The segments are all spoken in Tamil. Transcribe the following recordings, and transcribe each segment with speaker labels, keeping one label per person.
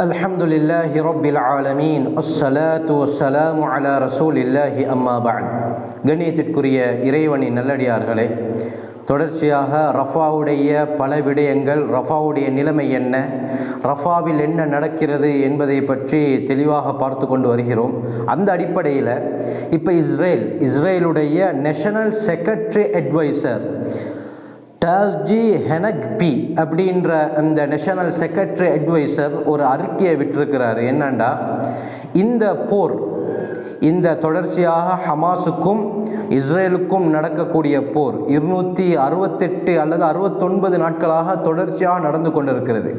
Speaker 1: الحمد لله رب العالمين الصلاة والسلام على رسول الله أما بعد கண்ணியத்திற்குரிய இறைவனின் நல்லடியார்களே தொடர்ச்சியாக ரஃபாவுடைய பல விடயங்கள் ரஃபாவுடைய நிலைமை என்ன ரஃபாவில் என்ன நடக்கிறது என்பதை பற்றி தெளிவாக பார்த்து கொண்டு வருகிறோம் அந்த அடிப்படையில் இப்போ இஸ்ரேல் இஸ்ரேலுடைய national secretary advisor Tzachi Hanegbi அப்படின்ற அந்த நேஷனல் செக்ரட்டரி அட்வைசர் ஒரு அறிக்கையை விட்டிருக்கிறார். என்னண்டா? இந்த போர் இந்த தொடர்ச்சியாக ஹமாஸுக்கும் இஸ்ரேலுக்கும் நடக்கக்கூடிய போர் இருநூற்றி அறுபத்தெட்டு அல்லது அறுபத்தொன்பது நாட்களாக தொடர்ச்சியாக நடந்து கொண்டிருக்கிறது.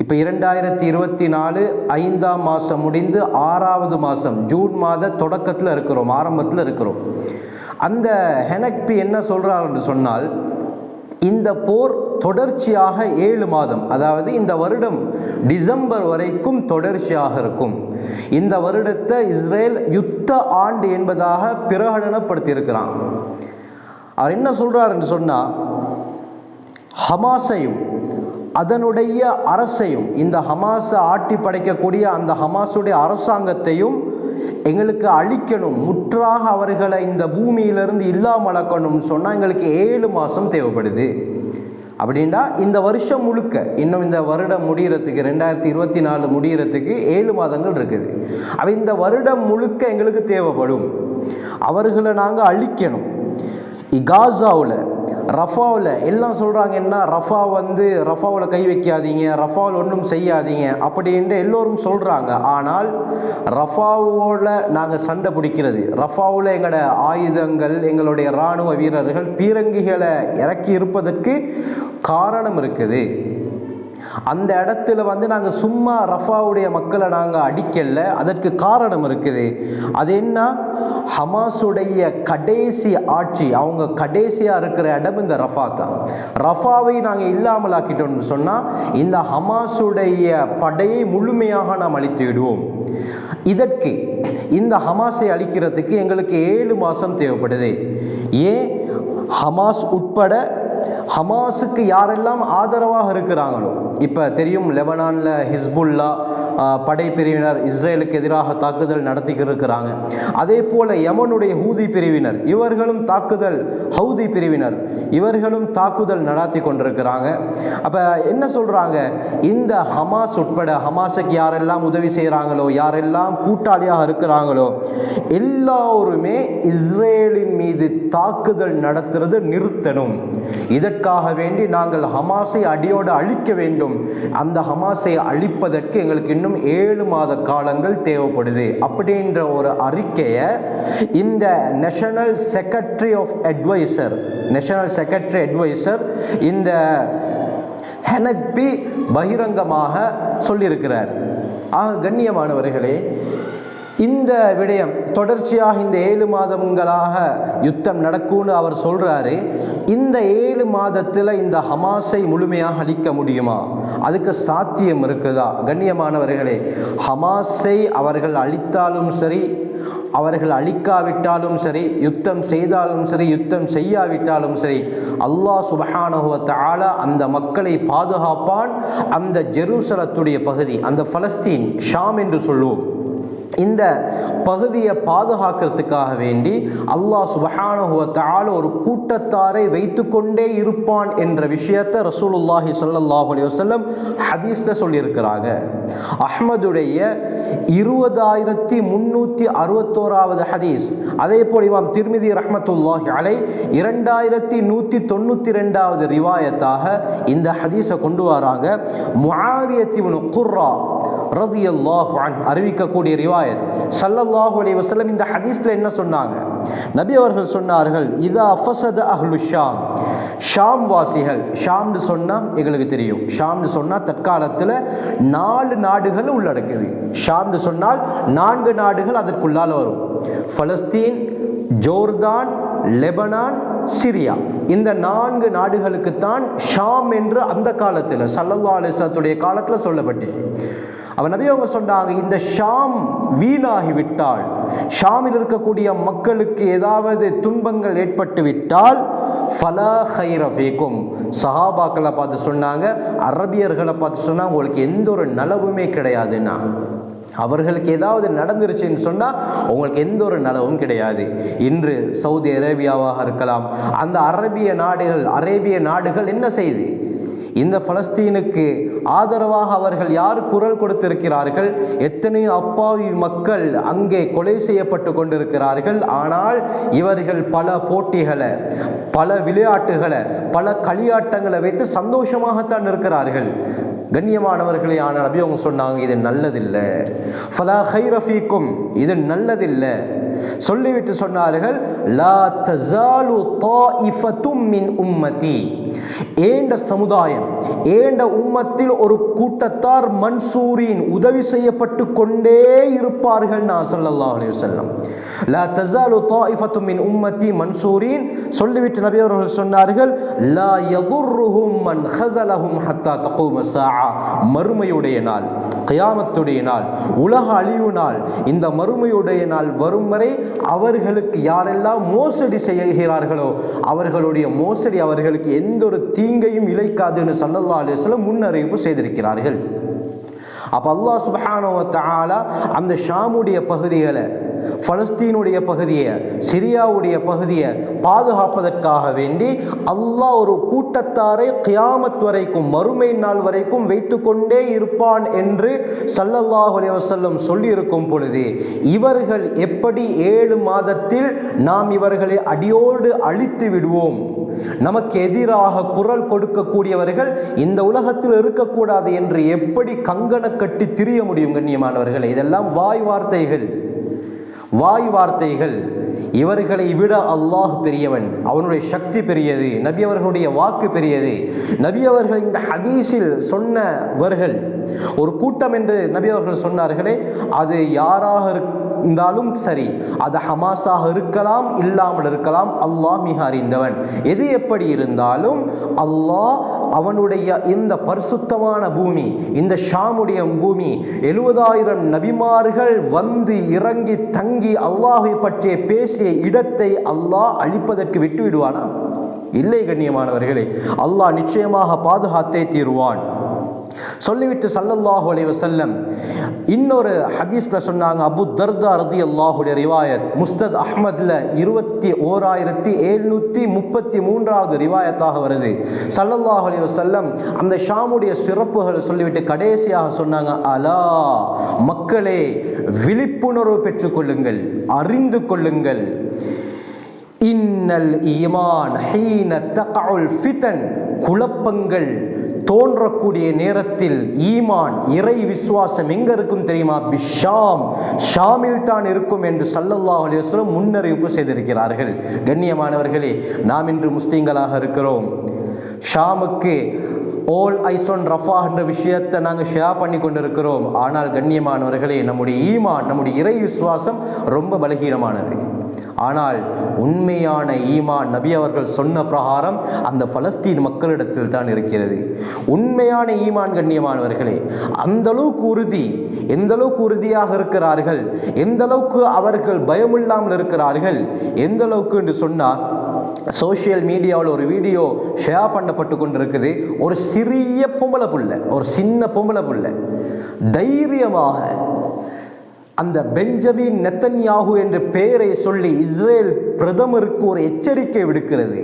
Speaker 1: இப்போ இரண்டாயிரத்தி இருபத்தி நாலு ஐந்தாம் மாதம் முடிந்து ஆறாவது மாதம் ஜூன் மாத தொடக்கத்தில் இருக்கிறோம் ஆரம்பத்தில் இருக்கிறோம். அந்த ஹெனக்பி என்ன சொல்கிறார் சொன்னால் இந்த போர் தொடர்ச்சியாக ஏழு மாதம் அதாவது இந்த வருடம் டிசம்பர் வரைக்கும் தொடர்ச்சியாக இருக்கும். இந்த வருடத்தை இஸ்ரேல் யுத்த ஆண்டு என்பதாக பிரகடனப்படுத்தியிருக்கிறான். அவர் என்ன சொல்கிறாருன்னு சொன்னால் ஹமாஸையும் அதனுடைய அரசையும் இந்த ஹமாஸை ஆட்டி படைக்கக்கூடிய அந்த ஹமாஸுடைய அரசாங்கத்தையும் எங்களுக்கு அழிக்கணும் முற்றாக அவர்களை இந்த பூமியிலிருந்து இல்லாமலக்கணும்னு சொன்னால் எங்களுக்கு ஏழு மாதம் தேவைப்படுது. அப்படின்னா இந்த வருஷம் முழுக்க இன்னும் இந்த வருடம் முடிகிறதுக்கு ரெண்டாயிரத்தி இருபத்தி நாலு முடிகிறதுக்கு ஏழு மாதங்கள் இருக்குது. அப்போ இந்த வருடம் முழுக்க எங்களுக்கு தேவைப்படும். அவர்களை நாங்கள் அழிக்கணும். இகாசாவில் ரஃபாவில் எல்லாம் சொல்கிறாங்க என்ன? ரஃபா வந்து ரஃபாவில் கை வைக்காதீங்க ரஃபாவில் ஒன்றும் செய்யாதீங்க அப்படின்ட்டு எல்லோரும் சொல்கிறாங்க ஆனால் ரஃபாவோட நாங்கள் சண்டை பிடிக்கிறது ரஃபாவில் எங்களோட ஆயுதங்கள் எங்களுடைய இராணுவ வீரர்கள் பீரங்கிகளை இறக்கி இருப்பதற்கு காரணம் இருக்குது. அந்த இடத்துல வந்து நாங்கள் சும்மா ரஃபாவுடைய மக்களை நாங்கள் அடிக்கல. அதற்கு காரணம் இருக்குது. அது என்ன? ஹமாஸுடைய கடைசி ஆட்சி அவங்க கடைசியாக இருக்கிற இடம் இந்த ரஃபா தான். ரஃபாவை நாங்கள் இல்லாமல் ஆக்கிட்டோம்னு சொன்னால் இந்த ஹமாஸுடைய படையை முழுமையாக நாம் அழித்து விடுவோம். இதற்கு இந்த ஹமாஸை அழிக்கிறதுக்கு எங்களுக்கு ஏழு மாதம் தேவைப்படுது. ஏன்? ஹமாஸ் உட்பட ஹமாஸுக்கு யாரெல்லாம் ஆதரவாக இருக்கிறாங்களோ இப்போ தெரியும் லெபனானில் ஹிஸ்புல்லா படைப்பிரிவினர் இஸ்ரேலுக்கு எதிராக தாக்குதல் நடத்திக்கிட்டு இருக்கிறாங்க அதே போல் யமனுடைய ஹூதி பிரிவினர் இவர்களும் தாக்குதல் ஹவுதி பிரிவினர் இவர்களும் தாக்குதல் நடத்தி கொண்டிருக்கிறாங்க. அப்போ என்ன சொல்கிறாங்க இந்த ஹமாஸ் உட்பட ஹமாஸுக்கு யாரெல்லாம் உதவி செய்கிறாங்களோ யாரெல்லாம் கூட்டாளியாக இருக்கிறாங்களோ எல்லோருமே இஸ்ரேலின் மீது தாக்குதல் நடத்துறது நிறுத்தணும். இதற்காக வேண்டி நாங்கள் ஹமாஸை அடியோடு அழிக்க வேண்டும். அந்த ஹமாஸை அழிப்பதற்கு எங்களுக்கு இன்னும் ஏழு மாத காலங்கள் தேவைப்படுது. அப்படின்ற ஒரு அறிக்கையை இந்த national secretary of adviser national secretary adviser இந்த ஹெனக்பி பகிரங்கமாக சொல்லியிருக்கிறார். ஆக கண்ணியமானவர்களே இந்த விடயம் தொடர்ச்சியாக இந்த ஏழு மாதங்களாக யுத்தம் நடக்கும்னு அவர் சொல்கிறாரு இந்த ஏழு மாதத்தில் இந்த ஹமாஸை முழுமையாக அழிக்க முடியுமா? அதுக்கு சாத்தியம் இருக்குதா? கண்ணியமானவர்களே ஹமாஸை அவர்கள் அழித்தாலும் சரி அவர்கள் அழிக்காவிட்டாலும் சரி யுத்தம் செய்தாலும் சரி யுத்தம் செய்யாவிட்டாலும் சரி அல்லாஹ் சுபஹானஹுவத்த ஆலா அந்த மக்களை பாதுகாப்பான். அந்த ஜெருசலத்துடைய பகுதி அந்த பலஸ்தீன் ஷாம் என்று சொல்லுவோம். இந்த பகுதியை பாதுகாக்கிறதுக்காக வேண்டி அல்லாஹ் சுபஹானுவத்தால ஒரு கூட்டத்தாரை வைத்துக்கொண்டே இருப்பான் என்ற விஷயத்தை ரசூலுல்லாஹி சல்லாஹ் அலி வசல்லம் ஹதீஸில் சொல்லியிருக்கிறாங்க. அஹ்மதுடைய இருபதாயிரத்தி முன்னூற்றி அறுபத்தோராவது ஹதீஸ். அதே போல் இமாம் திருமிதி ரஹமத்துல்லாஹி அலை இரண்டாயிரத்தி நூற்றி தொண்ணூற்றி ரெண்டாவது ரிவாயத்தாக இந்த ஹதீஸை கொண்டு வராங்க. முஆவியத்திவனு குர்ரா ரதியல்லாஹு அன் அறிவிக்கக்கூடிய ரிவாயத். சல்லல்லாஹு அலி வசலம் இந்த ஹதீஸ்ல என்ன சொன்னாங்க? நபி அவர்கள் சொன்னார்கள் இதா அஃபசத் அஹ்லு ஷாம். ஷாம் வாசிகள் ஷாம்னு சொன்னால் எங்களுக்கு தெரியும். ஷாம்னு சொன்னால் தற்காலத்தில் நாலு நாடுகள் உள்ளடக்குது ஷாம்னு சொன்னால் நான்கு நாடுகள் அதற்குள்ளால் வரும். ஃபலஸ்தீன் ஜோர்தான் லெபனான் சிரியா. இந்த நான்கு நாடுகளுக்குத்தான் ஷாம் என்று அந்த காலத்தில் சல்லல்லா அலிசத்துடைய காலத்தில் சொல்லப்பட்டுச்சு. அவன் நபி அவங்க சொன்னாங்க இந்த ஷாம் வீணாகிவிட்டால் ஷாமில் இருக்கக்கூடிய மக்களுக்கு ஏதாவது துன்பங்கள் ஏற்பட்டு விட்டால் ஃபலா ஹைரஃபேக்கும் சஹாபாக்களை பார்த்து சொன்னாங்க அரபியர்களை பார்த்து சொன்னாங்க உங்களுக்கு எந்த ஒரு நலவுமே கிடையாதுன்னா. அவர்களுக்கு ஏதாவது நடந்துருச்சுன்னு சொன்னால் உங்களுக்கு எந்த ஒரு நலவும் கிடையாது. இன்று சவுதி அரேபியாவாக இருக்கலாம். அந்த அரபிய நாடுகள் அரேபிய நாடுகள் என்ன செய்து? இந்த பலஸ்தீனுக்கு ஆதரவாக அவர்கள் யார் குரல் கொடுத்திருக்கிறார்கள்? எத்தனையோ அப்பாவி மக்கள் அங்கே கொலை செய்யப்பட்டு கொண்டிருக்கிறார்கள். ஆனால் இவர்கள் பல போட்டிகளை பல விளையாட்டுகளை பல களியாட்டங்களை வைத்து சந்தோஷமாகத்தான் இருக்கிறார்கள். கண்ணியமானவர்களே ஆனால் நபி அவங்க சொன்னாங்க இது நல்லதில்லை. ஃபலா ஹைரஃபீக்கும் இது நல்லதில்லை. சொல்லிவிட்டு சொன்னார்கள் லா தஸாலு தாஇஃபத்தும் மின் உம்மதி. ஏண்ட சமுதாயம் ஏண்ட உம்மத்தில் ஒரு கூட்டத்தார் மன்சூரின் உதவி செய்யப்பட்டு கொண்டே இருப்பார்கள் நான் ஸல்லல்லாஹு அலி வல்லம் லா தசாலு தாயிஃபத்து மின் உம்மத்தி மன்சூரின் சொல்லிவிட்டு நபி அவர்கள் சொன்னார்கள் லா யதுர்ருஹும் மன் ஹதலஹும் ஹத்தா தகூம சாஆ மறுமையுடைய நாள் கியாமத்துடைய நாள் உலக அழிவு நாள் இந்த மறுமையுடைய நாள் வரும் வரை அவர்களுக்கு யாரெல்லாம் மோசடி செய்கிறார்களோ அவர்களுடைய மோசடி அவர்களுக்கு எந்த எந்த ஒரு தீங்கையும் இழைக்காதுன்னு சல்லல்லா அலிஸ்லம் முன்னறிவிப்பு செய்திருக்கிறார்கள். அப்போ அல்லாஹ் சுபஹானஹு வ அந்த ஷாமுடைய பகுதிகளை பலஸ்தீனுடைய பகுதியை சிரியாவுடைய பகுதியை பாதுகாப்பதற்காக வேண்டி அல்லாஹ் ஒரு கூட்டத்தாரை கியாமத் வரைக்கும் மறுமை நாள் வரைக்கும் வைத்து கொண்டே இருப்பான் என்று சல்லல்லாஹு அலைஹி சொல்லியிருக்கும் பொழுது இவர்கள் எப்படி ஏழு மாதத்தில் நாம் இவர்களை அடியோடு அழித்து விடுவோம்? நமக்கு எதிராக குரல் கொடுக்கக்கூடியவர்கள் இந்த உலகத்தில் இருக்கக்கூடாது என்று எப்படி கங்கண கட்டி திரிய முடியும் கண்ணியமானவர்கள்? இதெல்லாம் வாய் வார்த்தைகள். வாய் வார்த்தைகள். இவர்களை விட அல்லாஹ் பெரியவன். அவனுடைய சக்தி பெரியது. நபி அவர்களுடைய வாக்கு பெரியது. நபி அவர்கள் இந்த ஹதீஸில் சொன்னவர்கள். ஒரு கூட்டம் என்று நபி அவர்கள் சொன்னார்களே அது யாராக இருந்தாலும் சரி அது ஹமாஸாக இருக்கலாம் இல்லாமல் இருக்கலாம் அல்லாஹ் மிக அறிந்தவன். எது எப்படி இருந்தாலும் அல்லாஹ் அவனுடைய இந்த பரிசுத்தமான பூமி இந்த ஷாமுடைய பூமி எழுபதாயிரம் நபிமார்கள் வந்து இறங்கி தங்கி அல்லாஹை பற்றிய பேசிய இடத்தை அல்லாஹ் அழிப்பதற்கு விட்டு விடுவானா இல்லை கண்ணியமானவர்களே அல்லாஹ் நிச்சயமாக பாதுகாத்தே தீருவான். சொல்லிவிட்டு சல்லல்லாஹு அலைவ செல்லம் இன்னொரு ஹதீஸ்ல சொன்னாங்க அபு தர்தா ரதி அல்லாஹுடைய ரிவாயத். முஸ்தத் அஹ்மதில் இருபத்தி ஓராயிரத்தி எழுநூத்தி முப்பத்தி மூன்றாவது ரிவாயத்தாக வருது. சல்லல்லாஹு அலைவ செல்லம் அந்த ஷாமுடைய சிறப்புகளை சொல்லிவிட்டு கடைசியாக சொன்னாங்க அலா மக்களே விழிப்புணர்வு பெற்றுக்கொள்ளுங்கள் அறிந்து கொள்ளுங்கள். இன்னல் ஈமான் ஹீன தகவுல் ஃபிதன். குழப்பங்கள் தோன்றக்கூடிய நேரத்தில் ஈமான் இறை விசுவாசம் எங்க இருக்கும் தெரியுமா? பிஷாம். ஷாமில் தான் இருக்கும் என்று சல்லல்லா அலிஸ்வரம் முன்னறிவிப்பு செய்திருக்கிறார்கள். கண்ணியமானவர்களே நாம் இன்று முஸ்லீம்களாக இருக்கிறோம். ஷாமுக்கு ஓல் ஐசோன் ரஃபா என்ற விஷயத்தை நாங்கள் ஷேர் பண்ணி கொண்டிருக்கிறோம். ஆனால் கண்ணியமானவர்களே நம்முடைய ஈமான் நம்முடைய இறை விசுவாசம் ரொம்ப பலகீனமானது. ஆனால் உண்மையான ஈமான் நபி அவர்கள் சொன்ன பிரகாரம் அந்த பலஸ்தீன் மக்களிடத்தில் தான் இருக்கிறது. உண்மையான ஈமான் கண்ணியமானவர்களே அந்த அளவுக்கு உறுதி எந்த அளவுக்கு உறுதியாக இருக்கிறார்கள் எந்த அளவுக்கு அவர்கள் பயமில்லாமல் இருக்கிறார்கள் எந்த அளவுக்கு என்று சொன்னால் சோஷியல் மீடியாவில் ஒரு வீடியோ ஷேர் பண்ணப்பட்டு கொண்டிருக்குது. ஒரு சிறிய பொம்பளை புள்ள ஒரு சின்ன பொம்பளை புள்ள. தைரியமாக அந்த பெஞ்சமின் நெத்தன்யாகு என்ற பெயரை சொல்லி இஸ்ரேல் பிரதமருக்கு ஒரு எச்சரிக்கை விடுக்கிறது.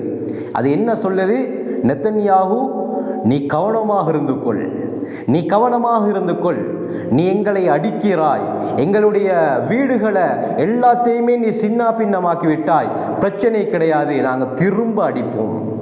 Speaker 1: அது என்ன சொல்லுது? நெத்தன்யாகு நீ கவனமாக இருந்து கொள். நீ கவனமாக இருந்து கொள். நீ எங்களை அடிக்கிறாய். எங்களுடைய வீடுகளை எல்லாத்தையுமே நீ சின்ன பின்னமாக்கி விட்டாய் பிரச்சனை கிடையாது. நாங்கள் திரும்ப அடிப்போம்.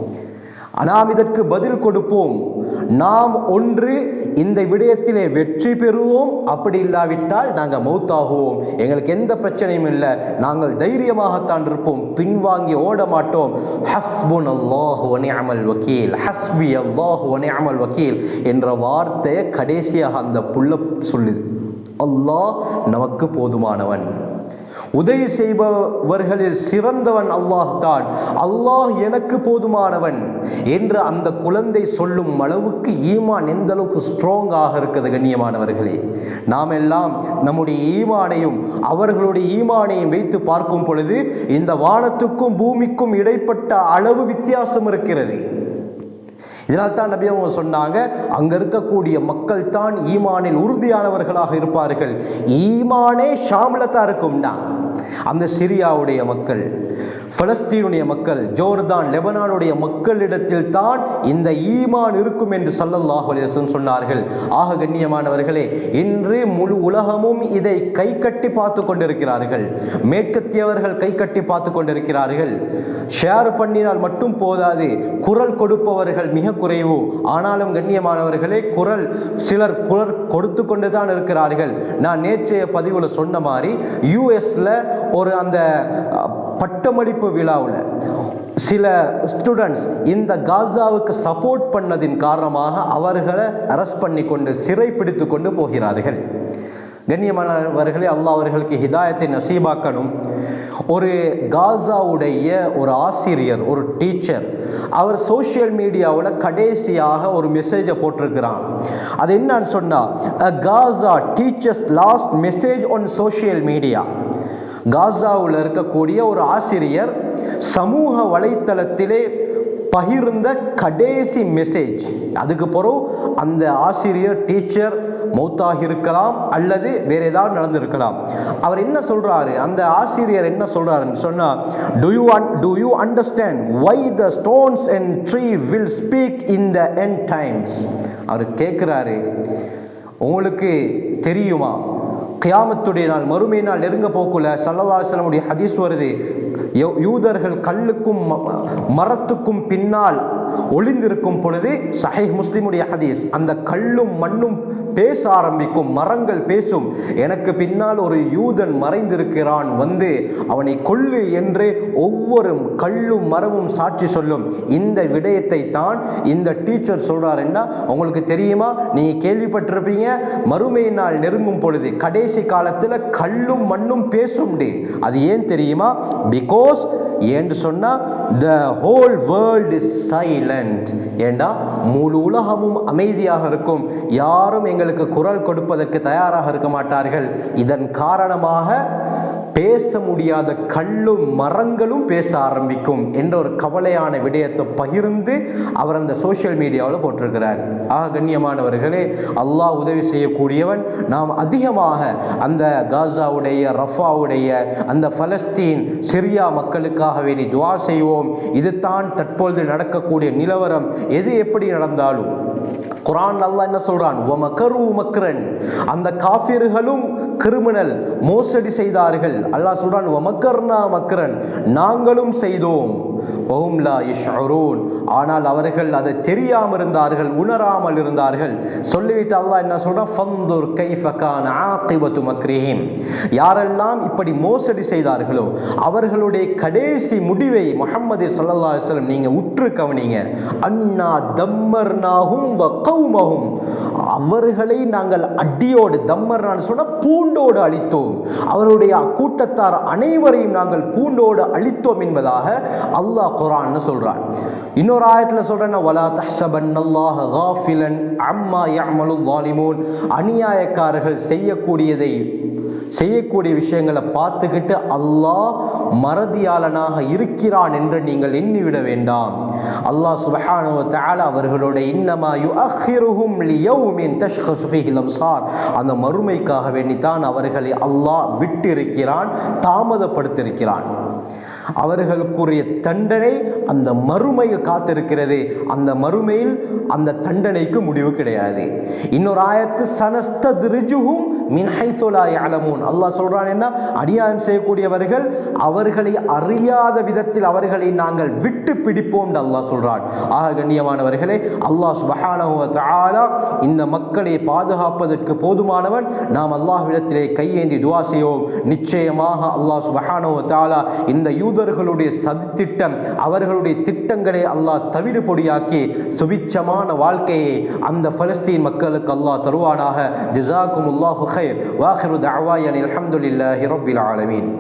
Speaker 1: நாம் இதற்கு பதில் கொடுப்போம். நாம் ஒன்று இந்த விடயத்திலே வெற்றி பெறுவோம். அப்படி இல்லாவிட்டால் நாங்கள் மௌத்தாகுவோம். எங்களுக்கு எந்த பிரச்சனையும் இல்லை. நாங்கள் தைரியமாகத்தான் இருப்போம். பின்வாங்கி ஓட மாட்டோம் ஹஸ்புன் அல்லாஹு அமல் வக்கீல். ஹஸ்பி அல்லாஹு அமல் வக்கீல் என்ற வார்த்தையை கடைசியாக அந்த புள்ள சொல்லுது. அல்லாஹ் நமக்கு போதுமானவன். உதவி செய்பவர்களில் சிறந்தவன் அல்லாஹ் தான். அல்லாஹ் எனக்கு போதுமானவன் என்று அந்த குழந்தை சொல்லும் அளவுக்கு ஈமான் எந்த அளவுக்கு ஸ்ட்ராங்காக இருக்குது கண்ணியமானவர்களே. நாம் எல்லாம் நம்முடைய ஈமானையும் அவர்களுடைய ஈமானையும் வைத்து பார்க்கும் பொழுது இந்த வானத்துக்கும் பூமிக்கும் இடைப்பட்ட அளவு வித்தியாசம் இருக்கிறது. இதனால் தான் நபி அவங்க சொன்னாங்க அங்க இருக்கக்கூடிய மக்கள் தான் ஈமானில் உறுதியானவர்களாக இருப்பார்கள். ஈமானே ஷாமில தான் இருக்கும்னா. அந்த சிரியாவுடைய மக்கள் பலஸ்தீனுடைய மக்கள் ஜோர்தான் லெபனானுடைய மக்களிடத்தில் தான் இந்த ஈமான் இருக்கும் என்று சல்லல்லாஹு அலைஹி சொன்னார்கள். ஆக கண்ணியமானவர்களே இன்று முழு உலகமும் இதை கை கட்டி பார்த்து கொண்டிருக்கிறார்கள். மேற்கத்தியவர்கள் கை கட்டி பார்த்து கொண்டிருக்கிறார்கள். ஷேர் பண்ணினால் மட்டும் போதாது குரல் கொடுப்பவர்கள் மிக குறைவு. ஆனாலும் கண்ணியமானவர்களே குரல் சிலர் குரல் கொடுத்து கொண்டு தான் இருக்கிறார்கள். நான் நேற்றைய பதிவில் சொன்ன மாதிரி யூஎஸ்ல ஒரு அந்த பட்டமளிப்பு விழாவில் சில ஸ்டூடெண்ட்ஸ் இந்த காசாவுக்கு சப்போர்ட் பண்ணதின் காரணமாக அவர்களை அரெஸ்ட் பண்ணி கொண்டு சிறை பிடித்து கொண்டு போகிறார்கள். கண்ணியமானவர்களே அல்லாஹ் அவர்களுக்கு ஹிதாயத்தை நசீபாக்கணும். ஒரு காசாவுடைய ஒரு ஆசிரியர் ஒரு டீச்சர் அவர் சோஷியல் மீடியாவில் கடைசியாக ஒரு மெசேஜை போட்டிருக்கிறான். அது என்னன்னு சொன்னால் Gaza teachers last message on social media காசாவில் இருக்கக்கூடிய ஒரு ஆசிரியர் சமூக வலைத்தளத்திலே பகிர்ந்த கடைசி மெசேஜ் அதுக்கு பிறகு அந்த ஆசிரியர் டீச்சர் மௌத்தாக இருக்கலாம் அல்லது வேற ஏதாவது நடந்திருக்கலாம். அவர் என்ன சொல்றாரு? அந்த ஆசிரியர் என்ன சொல்றாருன்னு சொன்னா do you un do you understand why the stones and tree will speak in the end times அவர் கேட்குறாரு உங்களுக்கு தெரியுமா? கியாமத்துடைய நாள் மறுமை நாள் நெருங்க போக்குல சல்லல்லாஹுடைய ஹதீஸ் வருது. யூதர்கள் கல்லுக்கும் ம- மரத்துக்கும் பின்னால் ஒளிந்திருக்கும் பொழுது சஹை முஸ்லிமுடைய ஹதீஸ் அந்த கல்லும் மண்ணும் பேச ஆரம்பிக்கும் மரங்கள் பேசும். எனக்கு பின்னால் ஒரு யூதன் மறைந்திருக்கிறான் வந்து அவனை கொல்லு என்று ஒவ்வொரு கல்லும் மரமும் சாட்சி சொல்லும். இந்த விடயத்தை தான் இந்த டீச்சர் சொல்றாருன்னா உங்களுக்கு தெரியுமா? நீங்க கேள்விப்பட்டிருப்பீங்க மறுமை நாள் நெருங்கும் பொழுது கடைசி காலத்தில் கல்லும் மண்ணும் பேசும் அது ஏன் தெரியுமா? பிகாஸ் ஏன்னு சொன்னா the whole world is silent ஏண்டா? முழு உலகமும் அமைதியாக இருக்கும். யாரும் எங்களுக்கு குரல் கொடுப்பதற்கு தயாராக இருக்க மாட்டார்கள். இதன் காரணமாக பேச முடியாத கல்லும் மரங்களும் பேச ஆரம்பிக்கும் என்ற ஒரு கவலையான விடயத்தை பகிர்ந்து அவர் அந்த சோஷியல் மீடியாவில் போட்டிருக்கிறார். ஆக கண்ணியமானவர்களே அல்லாஹ் உதவி செய்யக்கூடியவன் நாம் அதிகமாக அந்த காசாவுடைய ரஃபாவுடைய அந்த பலஸ்தீன் சிரியா மக்களுக்காக வேண்டி துவா செய்வோம். இதுதான் தற்பொழுது நடக்கக்கூடிய நிலவரம். எது எப்படி நடந்தாலும் குரான் அல்லாஹ் என்ன சொல்றான்? வமக்கரு மக்ரன். அந்த காஃபிர்களும் கிரிமினல் மோசடி செய்தார்கள். அல்லாஹ் சொல்றான் மக்கர்னா மக்கரன் நாங்களும் செய்தோம். வஹும் லா ஆனால் அவர்கள் அதை தெரியாமல் இருந்தார்கள் உணராமல் இருந்தார்கள். சொல்லிவிட்டு அல்லாஹ் என்ன சொல்கிறான் ஃபந்தூர் கைஃப கான ஆகிபத்து மக்ரிஹிம் யாரெல்லாம் இப்படி மோசடி செய்தார்களோ அவர்களுடைய கடைசி முடிவை முகமது சல்லா சொல்லம் நீங்கள் உற்று கவனிங்க. அண்ணா தம்மர்னாகும் வ கௌமஹும். அவர்களை நாங்கள் அடியோடு தம்மர்னான்னு சொன்னால் பூண்டோடு அழித்தோம். அவருடைய கூட்டத்தார் அனைவரையும் நாங்கள் பூண்டோடு அழித்தோம் என்பதாக அல்லாஹ் குரான்னு சொல்கிறான் இன்னொரு ஆயத்தில் சொல்கிறேன் வலா தஹ்சபன்னல்லாஹ காஃபிலன் அம்மா யமலு வாலிமூன் அநியாயக்காரர்கள் செய்யக்கூடியதை செய்யக்கூடிய விஷயங்களை பார்த்துக்கிட்டு அல்லாஹ் மறதியாளனாக இருக்கிறான் என்று நீங்கள் எண்ணிவிட வேண்டாம். அல்லாஹ் சுபஹானோ தால அவர்களோட இன்னமாயு அஹிருஹும் லியவுமின் தஷ்கசுஃபிஹிலம் சார் அந்த மறுமைக்காக வேண்டித்தான் அவர்களை அல்லாஹ் விட்டிருக்கிறான் தாமதப்படுத்திருக்கிறான் அவர்களுக்குரிய தண்டனை அந்த மறுமையில் காத்திருக்கிறது அந்த மறுமையில் அந்த தண்டனைக்கு முடிவு கிடையாது. இன்னொரு ஆயத்து சனஸ்த திருஜுகும் ஹைசுலா அலமூன் அல்லாஹ் சொல்கிறான் என்ன? அநியாயம் செய்யக்கூடியவர்கள் அவர்களை அறியாத விதத்தில் அவர்களை நாங்கள் விட்டு பிடிப்போம் அல்லாஹ் சொல்கிறான் ஆக கண்ணியமானவர்களே அல்லாஹ் சுபஹானா இந்த மக்களை பாதுகாப்பதற்கு போதுமானவன். நாம் அல்லாஹ்விடத்திலே கையேந்தி துவா செய்வோம். நிச்சயமாக அல்லாஹ் சுபஹானோ தாலா இந்த யூதர்களுடைய சதித்திட்டம் அவர்களுடைய அவர்களுடைய திட்டங்களை அல்லாஹ் தவிடு பொடியாக்கி சுபிச்சமான வாழ்க்கையை அந்த பலஸ்தீன் மக்களுக்கு அல்லாஹ் தருவானாக. ஜிசாக்கும் அல்லாஹு ஹைர் வாஹிரு தாவாயன் அலமதுல்லாஹி ரபில் ஆலமீன்.